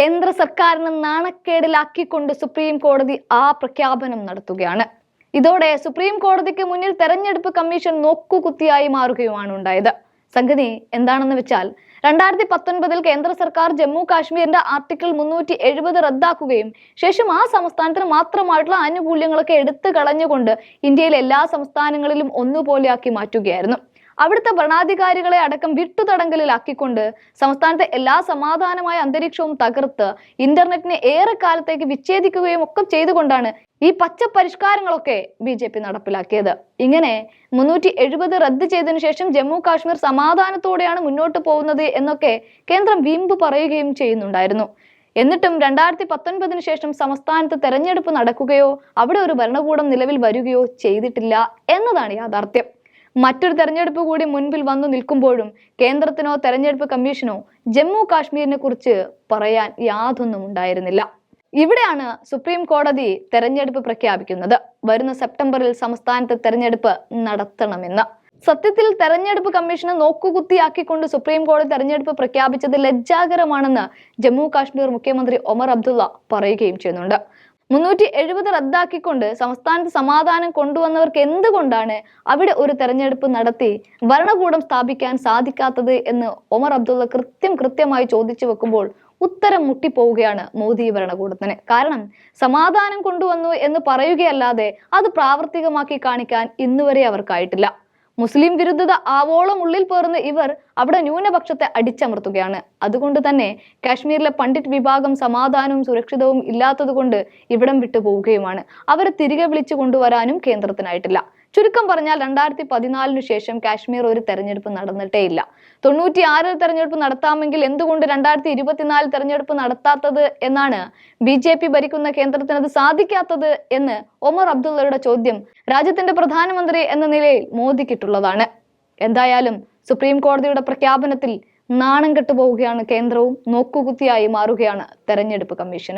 കേന്ദ്ര സർക്കാരിനെ നാണക്കേടിലാക്കിക്കൊണ്ട് സുപ്രീം കോടതി ആ പ്രഖ്യാപനം നടത്തുകയാണ്. ഇതോടെ സുപ്രീം കോടതിക്ക് മുന്നിൽ തെരഞ്ഞെടുപ്പ് കമ്മീഷൻ നോക്കുകുത്തിയായി മാറുകയുമാണ് ഉണ്ടായത്. സംഗതി എന്താണെന്ന് വെച്ചാൽ രണ്ടായിരത്തി പത്തൊൻപതിൽ കേന്ദ്ര സർക്കാർ ജമ്മു കാശ്മീരിന്റെ ആർട്ടിക്കിൾ മുന്നൂറ്റി എഴുപത് റദ്ദാക്കുകയും ശേഷം ആ സംസ്ഥാനത്തിന് മാത്രമായിട്ടുള്ള ആനുകൂല്യങ്ങളൊക്കെ എടുത്തു കളഞ്ഞുകൊണ്ട് ഇന്ത്യയിലെ എല്ലാ സംസ്ഥാനങ്ങളിലും ഒന്നുപോലെയാക്കി മാറ്റുകയായിരുന്നു. അവിടുത്തെ ഭരണാധികാരികളെ അടക്കം വിട്ടുതടങ്കലിലാക്കിക്കൊണ്ട് സംസ്ഥാനത്തെ എല്ലാ സമാധാനമായ അന്തരീക്ഷവും തകർത്ത് ഇന്റർനെറ്റിനെ ഏറെ കാലത്തേക്ക് വിച്ഛേദിക്കുകയും ഒക്കെ ചെയ്തുകൊണ്ടാണ് ഈ പച്ച പരിഷ്കാരങ്ങളൊക്കെ ബി ജെ പി നടപ്പിലാക്കിയത്. ഇങ്ങനെ മുന്നൂറ്റി എഴുപത് റദ്ദ് ചെയ്തതിനു ശേഷം ജമ്മു കാശ്മീർ സമാധാനത്തോടെയാണ് മുന്നോട്ട് പോകുന്നത് എന്നൊക്കെ കേന്ദ്രം വീമ്പ് പറയുകയും ചെയ്യുന്നുണ്ടായിരുന്നു. എന്നിട്ടും രണ്ടായിരത്തി പത്തൊൻപതിനു ശേഷം സംസ്ഥാനത്ത് തെരഞ്ഞെടുപ്പ് നടക്കുകയോ അവിടെ ഒരു ഭരണകൂടം നിലവിൽ വരികയോ ചെയ്തിട്ടില്ല എന്നതാണ് യാഥാർത്ഥ്യം. മറ്റൊരു തെരഞ്ഞെടുപ്പ് കൂടി മുൻപിൽ വന്നു നിൽക്കുമ്പോഴും കേന്ദ്രത്തിനോ തെരഞ്ഞെടുപ്പ് കമ്മീഷനോ ജമ്മു കാശ്മീരിനെ കുറിച്ച് പറയാൻ യാതൊന്നും ഉണ്ടായിരുന്നില്ല. ഇവിടെയാണ് സുപ്രീം കോടതി തെരഞ്ഞെടുപ്പ് പ്രഖ്യാപിക്കുന്നത്. വരുന്ന സെപ്റ്റംബറിൽ സംസ്ഥാനത്ത് തെരഞ്ഞെടുപ്പ് നടത്തണമെന്ന്. സത്യത്തിൽ തെരഞ്ഞെടുപ്പ് കമ്മീഷനെ നോക്കുകുത്തിയാക്കിക്കൊണ്ട് സുപ്രീം കോടതി തെരഞ്ഞെടുപ്പ് പ്രഖ്യാപിച്ചത് ലജ്ജാകരമാണെന്ന് ജമ്മു കാശ്മീർ മുഖ്യമന്ത്രി ഒമർ അബ്ദുള്ള പറയുകയും ചെയ്യുന്നുണ്ട്. മുന്നൂറ്റി എഴുപത് റദ്ദാക്കിക്കൊണ്ട് സംസ്ഥാനത്ത് സമാധാനം കൊണ്ടുവന്നവർക്ക് എന്തുകൊണ്ടാണ് അവിടെ ഒരു തെരഞ്ഞെടുപ്പ് നടത്തി ഭരണകൂടം സ്ഥാപിക്കാൻ സാധിക്കാത്തത് എന്ന് ഒമർ അബ്ദുള്ള കൃത്യം കൃത്യമായി ചോദിച്ചു വെക്കുമ്പോൾ ഉത്തരം മുട്ടിപ്പോവുകയാണ് മോദി ഭരണകൂടത്തിന്. കാരണം സമാധാനം കൊണ്ടുവന്നു എന്ന് പറയുകയല്ലാതെ അത് പ്രാവർത്തികമാക്കി കാണിക്കാൻ ഇന്നുവരെ അവർക്കായിട്ടില്ല. മുസ്ലിം വിരുദ്ധത ആവോളം ഉള്ളിൽ പേർന്ന് ഇവർ അവിടെ ന്യൂനപക്ഷത്തെ അടിച്ചമർത്തുകയാണ്. അതുകൊണ്ട് തന്നെ കാശ്മീരിലെ പണ്ഡിറ്റ് വിഭാഗം സമാധാനവും സുരക്ഷിതവും ഇല്ലാത്തതുകൊണ്ട് ഇവിടം വിട്ടു പോവുകയുമാണ് അവരെ തിരികെ വിളിച്ചു കൊണ്ടുവരാനും കേന്ദ്രത്തിനായിട്ടില്ല. ചുരുക്കം പറഞ്ഞാൽ രണ്ടായിരത്തി പതിനാലിനു ശേഷം കാശ്മീർ ഒരു തെരഞ്ഞെടുപ്പ് നടന്നിട്ടേ ഇല്ല. തൊണ്ണൂറ്റി ആറിൽ തെരഞ്ഞെടുപ്പ് നടത്താമെങ്കിൽ എന്തുകൊണ്ട് രണ്ടായിരത്തി ഇരുപത്തിനാലിൽ തെരഞ്ഞെടുപ്പ് നടത്താത്തത് എന്നാണ് ബി ജെ പി ഭരിക്കുന്ന കേന്ദ്രത്തിന് അത് സാധിക്കാത്തത് എന്ന് ഒമർ അബ്ദുള്ളയുടെ ചോദ്യം രാജ്യത്തിന്റെ പ്രധാനമന്ത്രി എന്ന നിലയിൽ മോദിക്കിട്ടുള്ളതാണ്. എന്തായാലും സുപ്രീം കോടതിയുടെ പ്രഖ്യാപനത്തിൽ നാണം കെട്ടുപോവുകയാണ് കേന്ദ്രവും നോക്കുകുത്തിയായി മാറുകയാണ് തെരഞ്ഞെടുപ്പ് കമ്മീഷൻ.